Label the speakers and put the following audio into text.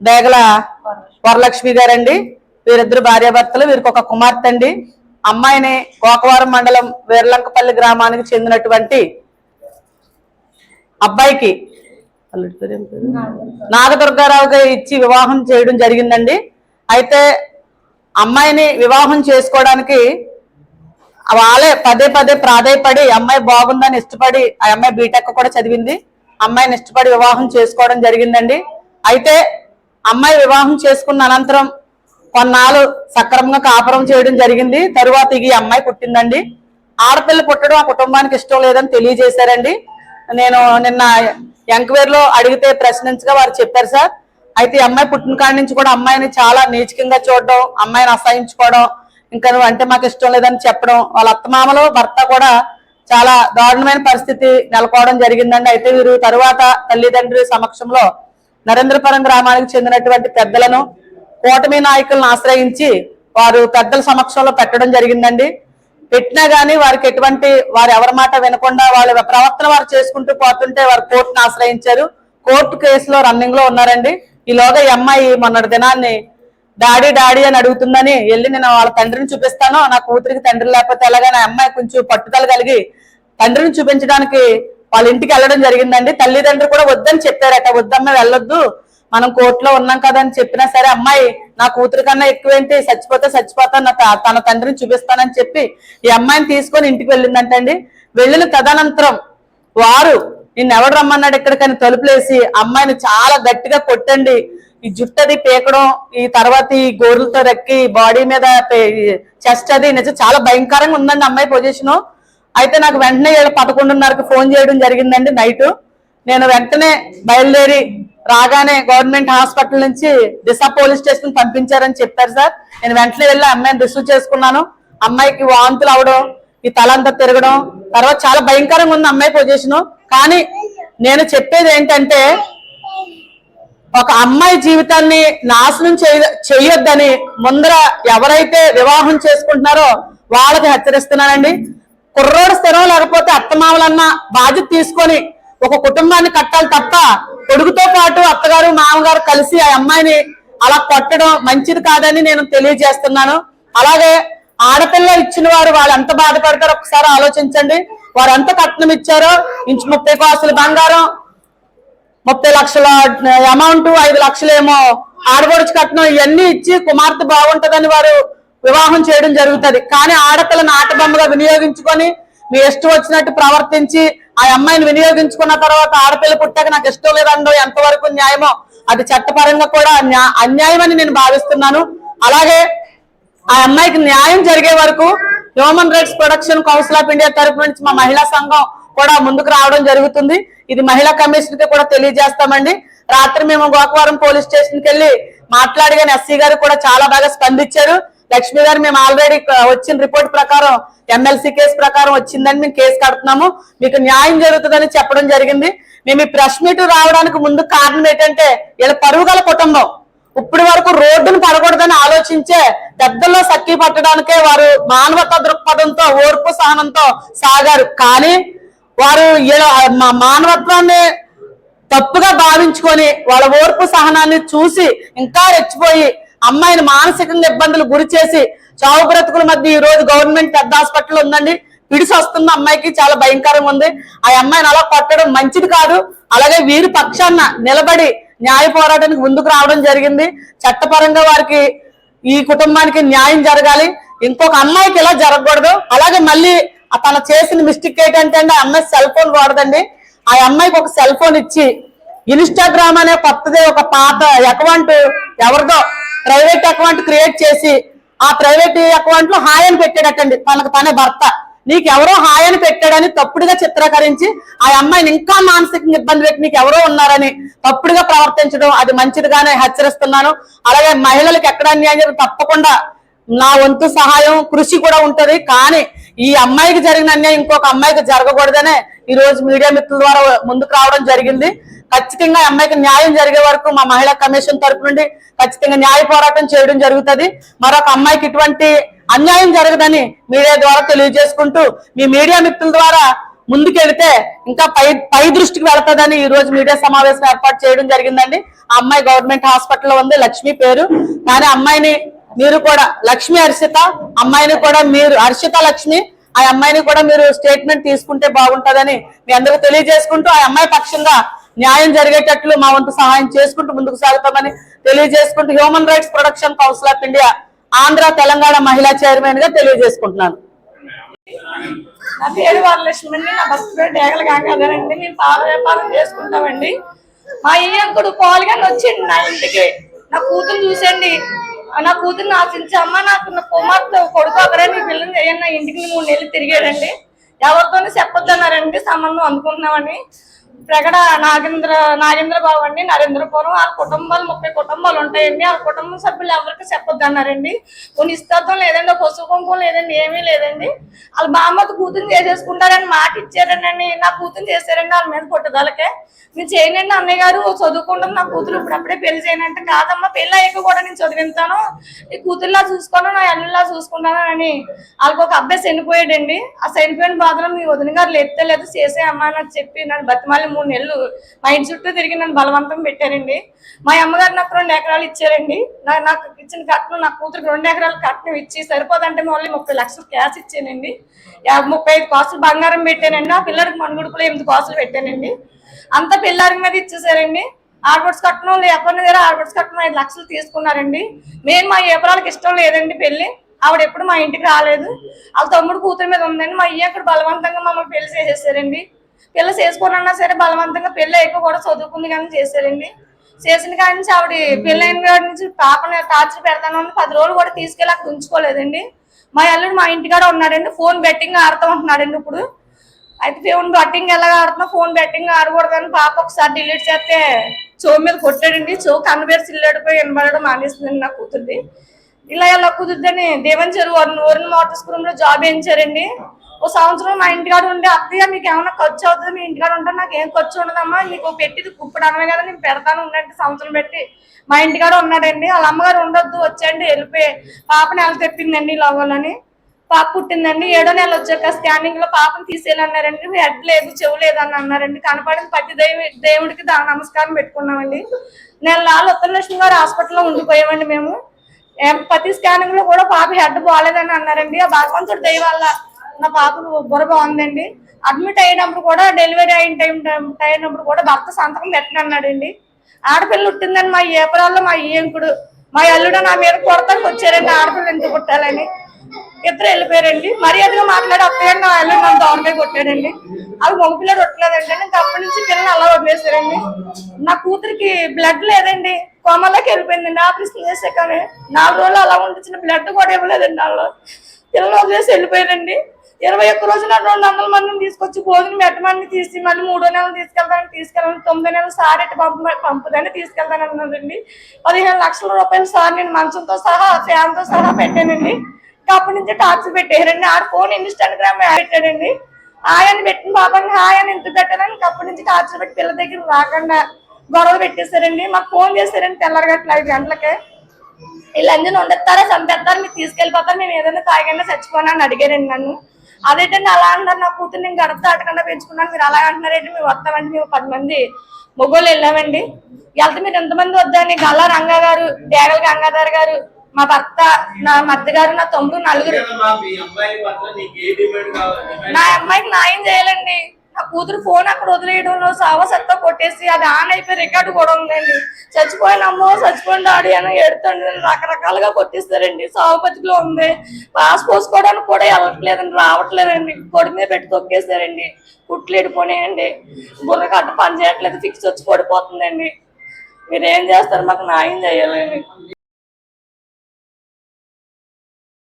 Speaker 1: డేగల వరలక్ష్మి గారండి. వీరిద్దరు భార్యాభర్తలు వీరికి ఒక కుమార్తె అండి అమ్మాయిని గోకవరం మండలం వీర్లంకపల్లి గ్రామానికి చెందినటువంటి అబ్బాయికి అల్లుడి నాగదుర్గారావుగా ఇచ్చి వివాహం చేయడం జరిగిందండి. అయితే అమ్మాయిని వివాహం చేసుకోవడానికి వాళ్ళే పదే పదే ప్రాధాయపడి అమ్మాయి బాగుందని ఇష్టపడి ఆ అమ్మాయి బీటెక్ కూడా చదివింది. అమ్మాయిని ఇష్టపడి వివాహం చేసుకోవడం జరిగిందండి. అయితే అమ్మాయి వివాహం చేసుకున్న అనంతరం కొన్నాళ్ళు సక్రమంగా కాపురం చేయడం జరిగింది. తరువాత ఈ అమ్మాయి పుట్టిందండి. ఆడపిల్ల పుట్టడం ఆ కుటుంబానికి ఇష్టం లేదని తెలియజేశారండి. నేను నిన్న ఎంక్వైరీలో అడిగితే ప్రశ్నించగా వారు చెప్పారు సార్. అయితే ఈ అమ్మాయి పుట్టిన కాడి నుంచి కూడా అమ్మాయిని చాలా నీచకంగా చూడడం అమ్మాయిని అసహించుకోవడం ఇంకా నువ్వు అంటే మాకు ఇష్టం లేదని చెప్పడం వాళ్ళ అత్తమామలు భర్త కూడా చాలా దారుణమైన పరిస్థితి నెలకోవడం జరిగిందండి. అయితే వీరు తరువాత తల్లిదండ్రుల సమక్షంలో నరేంద్రపురం గ్రామానికి చెందినటువంటి పెద్దలను కూటమి నాయకులను ఆశ్రయించి వారు పెద్దల సమక్షంలో పెట్టడం జరిగిందండి. పెట్టినా గానీ వారికి ఎటువంటి వారు ఎవరి మాట వినకుండా వాళ్ళ ప్రవర్తన వారు చేసుకుంటూ పోతుంటే వారు కోర్టును ఆశ్రయించారు. కోర్టు కేసులో రన్నింగ్లో ఉన్నారండి. ఈలోగా ఈ అమ్మాయి మొన్నటి దినాన్ని డాడీ డాడీ అని అడుగుతుందని వెళ్ళి నేను వాళ్ళ తండ్రిని చూపిస్తాను. నా కూతురికి తండ్రి లేకపోతే ఎలాగా నా అమ్మాయి కొంచెం పట్టుదల కలిగి తండ్రిని చూపించడానికి వాళ్ళ ఇంటికి వెళ్ళడం జరిగిందండి. తల్లిదండ్రులు కూడా వద్దని చెప్పారట. వద్దమ్మ వెళ్ళొద్దు. మనం కోర్టులో ఉన్నాం కదా అని చెప్పినా సరే అమ్మాయి నా కూతురు కన్నా ఎక్కువేంటి? చచ్చిపోతే చచ్చిపోతాను నా తన తండ్రిని చూపిస్తానని చెప్పి ఈ అమ్మాయిని తీసుకొని ఇంటికి వెళ్ళిందంటండి. వెళ్ళిన తదనంతరం వారు నిన్ను ఎవడు రమ్మన్నాడు ఇక్కడికని తలుపులేసి అమ్మాయిని చాలా గట్టిగా కొట్టండి. ఈ జుట్టు అది పీకడం ఈ తర్వాత ఈ గోర్లతో రెక్కి బాడీ మీద చెస్ట్ అది నిజం చాలా భయంకరంగా ఉందండి అమ్మాయి పొజిషన్. అయితే నాకు వెంటనే ఏడు పదకొండున్నరకు ఫోన్ చేయడం జరిగిందండి నైట్. నేను వెంటనే బయలుదేరి రాగానే గవర్నమెంట్ హాస్పిటల్ నుంచి దిశ పోలీస్ స్టేషన్ పంపించారని చెప్పారు సార్. నేను వెంటనే వెళ్ళి అమ్మాయిని రిసీవ్ చేసుకున్నాను. అమ్మాయికి వాంతులు అవడం ఈ తలంతా తిరగడం తర్వాత చాలా భయంకరంగా ఉంది అమ్మాయి పొజిషన్. కానీ నేను చెప్పేది ఏంటంటే ఒక అమ్మాయి జీవితాన్ని నాశనం చేయ చేయొద్దని ముందర ఎవరైతే వివాహం చేసుకుంటున్నారో వాళ్ళకి హెచ్చరిస్తున్నానండి. కుర్రోడు స్థిరం లేకపోతే అత్తమామలన్న బాధ్యత తీసుకొని ఒక కుటుంబాన్ని కట్టాలి తప్ప కొడుకుతో పాటు అత్తగారు మామగారు కలిసి ఆ అమ్మాయిని అలా కొట్టడం మంచిది కాదని నేను తెలియజేస్తున్నాను. అలాగే ఆడపిల్ల ఇచ్చిన వారు వాళ్ళు ఎంత బాధపడతారో ఒకసారి ఆలోచించండి. వారు ఎంత కట్నం ఇచ్చారో ఇంచు ముప్పై కాసులు బంగారం ముప్పై లక్షల అమౌంట్ ఐదు లక్షలేమో ఆడపడుచు కట్నం ఇవన్నీ ఇచ్చి కుమార్తె బాగుంటుందని వారు వివాహం చేయడం జరుగుతుంది. కానీ ఆడపిల్లని ఆటబొమ్మగా వినియోగించుకొని మీ ఇష్టం వచ్చినట్టు ప్రవర్తించి ఆ అమ్మాయిని వినియోగించుకున్న తర్వాత ఆడపిల్ల పుట్టాక నాకు ఇష్టం లేదండో ఎంతవరకు న్యాయమో అది చట్టపరంగా కూడా అన్యాయం అని నేను భావిస్తున్నాను. అలాగే ఆ అమ్మాయికి న్యాయం జరిగే వరకు human rights production council of India తరపు నుంచి మా మహిళా సంఘం కూడా ముందుకు రావడం జరుగుతుంది. ఇది మహిళా కమిషన్కి కూడా తెలియజేస్తామండి. రాత్రి మేము గోకవరం పోలీస్ స్టేషన్కి వెళ్ళి మాట్లాడిగానే ఎస్సీ గారు కూడా చాలా బాగా స్పందించారు. లక్ష్మి గారు మేము ఆల్రెడీ వచ్చిన రిపోర్ట్ ప్రకారం ఎమ్మెల్సీ కేసు ప్రకారం వచ్చిందని మేము కేసు కడుతున్నాము. మీకు న్యాయం జరుగుతుందని చెప్పడం జరిగింది. మేము ఈ ప్రెస్ మీట్ రావడానికి ముందు కారణం ఏంటంటే వీళ్ళ పరుగుల కుటుంబం. ఇప్పటి వరకు రోడ్డును పడకూడదని ఆలోచించే పెద్దల్లో సక్కి పట్టడానికే వారు మానవత దృక్పథంతో ఓర్పు సహనంతో సాగారు. కానీ వారు మా మానవత్వాన్ని తప్పుగా భావించుకొని వాళ్ళ ఓర్పు సహనాన్ని చూసి ఇంకా రెచ్చిపోయి అమ్మాయిని మానసికంగా ఇబ్బందులు గురి చేసి చావు బ్రతుకుల మధ్య ఈ రోజు గవర్నమెంట్ పెద్ద హాస్పిటల్ ఉందండి. పిడిసి వస్తుంది అమ్మాయికి చాలా భయంకరంగా ఉంది. ఆ అమ్మాయిని అలా కొట్టడం మంచిది కాదు. అలాగే వీరి పక్షాన నిలబడి న్యాయ పోరాటానికి ముందుకు రావడం జరిగింది. చట్టపరంగా వారికి ఈ కుటుంబానికి న్యాయం జరగాలి. ఇంకొక అమ్మాయికి ఇలా జరగకూడదు. అలాగే మళ్ళీ తన చేసిన మిస్టేక్ ఏంటంటే అండి ఆ అమ్మాయి సెల్ ఫోన్ వాడదండి. ఆ అమ్మాయికి ఒక సెల్ ఫోన్ ఇచ్చి ఇన్స్టాగ్రామ్ అనే కొత్తది ఒక పాత అకౌంట్ ఎవరిదో ప్రైవేట్ అకౌంట్ క్రియేట్ చేసి ఆ ప్రైవేట్ అకౌంట్లో హాయ్ అని పెట్టాడటండి. తనకు తనే భర్త. నీకెవరో హాయని హాయ్ అని పెట్టాడని తప్పుడుగా చిత్రీకరించి ఆ అమ్మాయిని ఇంకా మానసికంగా ఇబ్బంది పెట్టి నీకు ఎవరో ఉన్నారని తప్పుడుగా ప్రవర్తించడం అది మంచిదిగానే హెచ్చరిస్తున్నాను. అలాగే మహిళలకు ఎక్కడ అన్యాయం తప్పకుండా నా వంతు సహాయం కృషి కూడా ఉంటది. కానీ ఈ అమ్మాయికి జరిగిన అన్యాయం ఇంకొక అమ్మాయికి జరగకూడదనే ఈ రోజు మీడియా మిత్రుల ద్వారా ముందుకు రావడం జరిగింది. ఖచ్చితంగా అమ్మాయికి న్యాయం జరిగే వరకు మా మహిళా కమిషన్ తరపు నుండి ఖచ్చితంగా న్యాయ పోరాటం చేయడం జరుగుతుంది. మరొక అమ్మాయికి ఇటువంటి అన్యాయం జరగదని మీడియా ద్వారా తెలియజేసుకుంటూ మీ మీడియా మిత్రుల ద్వారా ముందుకెళ్తే ఇంకా పై పై దృష్టికి వెళ్తుందని ఈ రోజు మీడియా సమావేశం ఏర్పాటు చేయడం జరిగిందండి. ఆ అమ్మాయి గవర్నమెంట్ హాస్పిటల్లో ఉంది లక్ష్మి పేరు. కానీ అమ్మాయిని మీరు కూడా లక్ష్మి హర్షిత అమ్మాయిని కూడా మీరు హర్షిత లక్ష్మి ఆ అమ్మాయిని కూడా మీరు స్టేట్మెంట్ తీసుకుంటే బాగుంటుందని మీ అందరూ తెలియజేసుకుంటూ ఆ అమ్మాయి పక్షంగా న్యాయం జరిగేటట్లు మా వంతు సహాయం చేసుకుంటూ ముందుకు సాగుతామని తెలియజేసుకుంటూ human rights production council of India Andhra Telangana మహిళా చైర్మన్గా తెలియజేసుకుంటున్నాను.
Speaker 2: నా పేరు వరలక్ష్మి అండి. నా బస్సు పేరు డేగల గంగాధరండి మేము పాల వ్యాపారం చేసుకుంటామండి. మా ఈయంకుడు పాలుగాని వచ్చిండి నా ఇంటికి. నా కూతురు చూసండి నా కూతురు ఆశించమ్మ నాకు నా కుమార్తె కొడుకు ఒకరే నీ పిల్లలు చేయండి నా ఇంటికి మూడు నెలలు తిరిగాడండి. ఎవరితోనే చెప్పొద్దన్నారండి. సంబంధం అనుకుంటున్నామని ప్రగడ నాగేంద్ర నాగేంద్ర బాబు అండి నరేంద్రపురం. వాళ్ళ కుటుంబాలు ముప్పై కుటుంబాలు ఉంటాయండి. వాళ్ళ కుటుంబ సభ్యులు ఎవరికి చెప్పొద్దు అన్నారండి. కొన్ని ఇస్తార్థం లేదండి పశువు కుంకుమ లేదండి ఏమీ లేదండి. వాళ్ళ బామ్మతో కూతురు చేసేసుకుంటారని మాట ఇచ్చారని నా కూతురు చేశారండి వాళ్ళ మీద పుట్టుదలకే. నేను చేయనండి అన్నయ్య గారు చదువుకుంటాను నా కూతురు ఇప్పుడప్పుడే పెళ్ళి చేయనంటే కాదమ్మా పెళ్ళి అయ్యాక కూడా నేను చదివిస్తాను నీ కూతురులా చూసుకోను నా అల్లులా చూసుకుంటాను అని. వాళ్ళకి ఒక అబ్బాయి చనిపోయాడండి. ఆ చనిపోయిన బాధలో మీ వదిన గారు లేతే లేదు చేసే అమ్మా అని చెప్పి నన్ను బతిమాలి మూడు నెలలు మా ఇంటి చుట్టూ తిరిగి నన్ను బలవంతం పెట్టారండి. మా అమ్మగారు నాకు రెండు ఎకరాలు ఇచ్చారండి. నా- నాకు ఇచ్చిన కట్నం నా కూతురికి రెండు ఎకరాలు కట్నం ఇచ్చి సరిపోదంటే మళ్ళీ ముప్పై లక్షలు క్యాష్ ఇచ్చానండి. ముప్పై ఐదు కాసులు బంగారం పెట్టానండి. ఆ పిల్లడికి మనుగుడుపులో ఎనిమిది కాసులు పెట్టానండి. అంతా పిల్లారి మీద ఇచ్చేసారండి. ఆడబడ్స్ కట్నం లేకపోయినా దగ్గర ఆడబడ్స్ కట్నం ఐదు లక్షలు తీసుకున్నారండి. మేము మా ఏపరాలకు ఇష్టం లేదండి పెళ్ళి. ఆవిడ ఎప్పుడు మా ఇంటికి రాలేదు. వాళ్ళ తమ్ముడు కూతురు మీద ఉందండి. మా అయ్య అక్కడ బలవంతంగా మమ్మల్ని పెళ్ళి చేసేసారండి. పిల్ల చేసుకోనన్నా సరే బలవంతంగా పెళ్ళి ఎక్కువ కూడా చదువుకుంది కానీ చేశారండి చేసిన కాడి నుంచి ఆవిడ పెళ్ళైన కాడి నుంచి పాపని టార్చర్ పెడతానని పది రోజులు కూడా తీసుకెళ్ళి అక్కడ ఉంచుకోలేదండి. మా అల్లుడు మా ఇంటికాడ ఉన్నాడండి. ఫోన్ బెట్టింగ్ ఆడుతూ ఉంటున్నాడండి ఇప్పుడు. అయితే ఫోన్ బెట్టింగ్ ఎలా ఆడుతున్నా ఫోన్ బెట్టింగ్ ఆడకూడదని పాప ఒకసారి డిలీట్ చేస్తే చో మీద కొట్టాడండి. చో కన్ను చిల్లాడిపోయి వినబడడం మానేస్తుందండి నా కూతుర్ది. ఇలా ఎలా కుదురుద్దని దేవన్ చెరువు వరుణ్ వరుణ్ మోటార్ స్కూల్లో జాబ్ వేయించారండి. ఓ సంవత్సరం మా ఇంటికాడ ఉండి అత్తయ్య మీకు ఏమైనా ఖర్చు అవుతుంది? మీ ఇంటికాడ ఉంటే నాకు ఏం ఖర్చు ఉండదమ్మా. నీకు పెట్టిది కుప్పుడు అనమే కదా నేను పెడతాను ఉండండి సంవత్సరం పెట్టి. మా ఇంటికాడ ఉన్నాడండి. వాళ్ళ అమ్మగారు ఉండొద్దు వచ్చేయండి వెళ్ళిపోయి. పాప నెల తెప్పిందండి ఇలా పాప పుట్టిందండి. ఏడో నెల వచ్చాక స్కానింగ్లో పాపను తీసేయాలన్నారండి. హెడ్ లేదు చెవు లేదు అని అన్నారండి. కనపడిన ప్రతి దేవి దేవుడికి దా నమస్కారం పెట్టుకున్నామండి. నెల నాలుగు ఉత్తరలక్ష్మి గారు హాస్పిటల్లో ఉండిపోయామండి మేము. ప్రతి స్కానింగ్లో కూడా పాప హెడ్ బాగాలేదని అన్నారండి. ఆ భగవంతుడు దయ వల్ల నా పాప బుర్ర బాగుందండి. అడ్మిట్ అయినప్పుడు కూడా డెలివరీ అయిన టైం అయినప్పుడు కూడా భర్త సంతకం పెట్టను అన్నాడండి. ఆడపిల్ల పుట్టిందని మా ఏపరాల్లో మా ఈయంకుడు మా అల్లుడు నా మీద కొడతానికి వచ్చారండి. ఆడపిల్ల ఎందుకు పుట్టాలని. ఇద్దరు వెళ్ళిపోయారండి. మర్యాదగా మాట్లాడి అత్తగారు నా అల్లుడు నన్ను దౌడమే కొట్టాడండి. అది మగ పిల్లడు కొట్టలేదండి నేను అప్పటి నుంచి పిల్లలు అలా వదిలేశారండి. నా కూతురికి బ్లడ్ లేదండి. కోమలోకి వెళ్ళిపోయిందండి. ఆపరేషన్ చేసే కానీ నాలుగు రోజులు అలా ఉండిచ్చిన బ్లడ్ కూడా ఇవ్వలేదండి. వాళ్ళు పిల్లలు వదిలేసి వెళ్ళిపోయారండి. ఇరవై ఒక్క రోజున రెండు వందల మందిని తీసుకొచ్చి భోజనం పెట్టమని తీసి మళ్ళీ మూడో నెలలు తీసుకెళ్తానని తీసుకెళ్ళాలని తొమ్మిదో నెలలు సార్ ఎట్టు పంప పంపుదని తీసుకెళ్తాను అన్నారండి. పదిహేను లక్షల రూపాయలు సార్ నేను మంచంతో సహా ఫ్యాన్తో సహా పెట్టానండి. అప్పటి నుంచి టాక్స్ పెట్టారండి. ఆ ఫోన్ ఇన్స్టాగ్రామ్ పెట్టాడండి. ఆయన పెట్టిన పాపని ఆయన అని ఎంత పెట్టారని అప్పటి నుంచి టార్చ్ పెట్టి పిల్లల దగ్గర రాకుండా గొడవ పెట్టేశారండి. మాకు ఫోన్ చేశారండి తెల్లరగట్ల ఐదు గంటలకే. వీళ్ళందరూ ఉండేస్తారా చంపేస్తారు మీరు తీసుకెళ్ళిపోతారు మేము ఏదైనా తాగైనా చచ్చిపోనా అని అడిగారండి నన్ను. అదేంటండి అలా అన్నారు నా కూతురు నేను గడప దాటకుండా పెంచుకున్నాను. మీరు అలా అంటున్నారేంటి? మేము వస్తామండి మేము పది మంది మొగోళ్ళు వెళ్ళామండి. వెళ్తే మీరు ఎంతమంది వద్దని గల్లా రంగా గారు డేగల గంగాధర్ గారు మా భర్త నా మధ్య గారు నా తమ్ముడు నలుగురు. నా అమ్మాయికి న్యాయం చేయాలండి. నా కూతురు ఫోన్ అక్కడ వదిలేయడంలో సావసత్తా కొట్టేసి అది ఆన్ అయిపోయి రికార్డు కూడా ఉందండి. చచ్చిపోయిన అమ్మో చచ్చిపోయిన డాడీ అని ఏడుతండి. రకరకాలుగా కొట్టిస్తారండి. సావు బతికిలో ఉంది. పాస్ పోసుకోవడానికి కూడా వెళ్ళట్లేదండి రావట్లేదండి. పొడి మీద పెట్టి తొక్కేస్తారండి కుట్లు ఎడిపోయాయండి బుర్ర కట్ట పని చేయట్లేదు ఫిక్స్ వచ్చి పడిపోతుందండి. మీరేం చేస్తారు? మాకు న్యాయం చేయాలండి.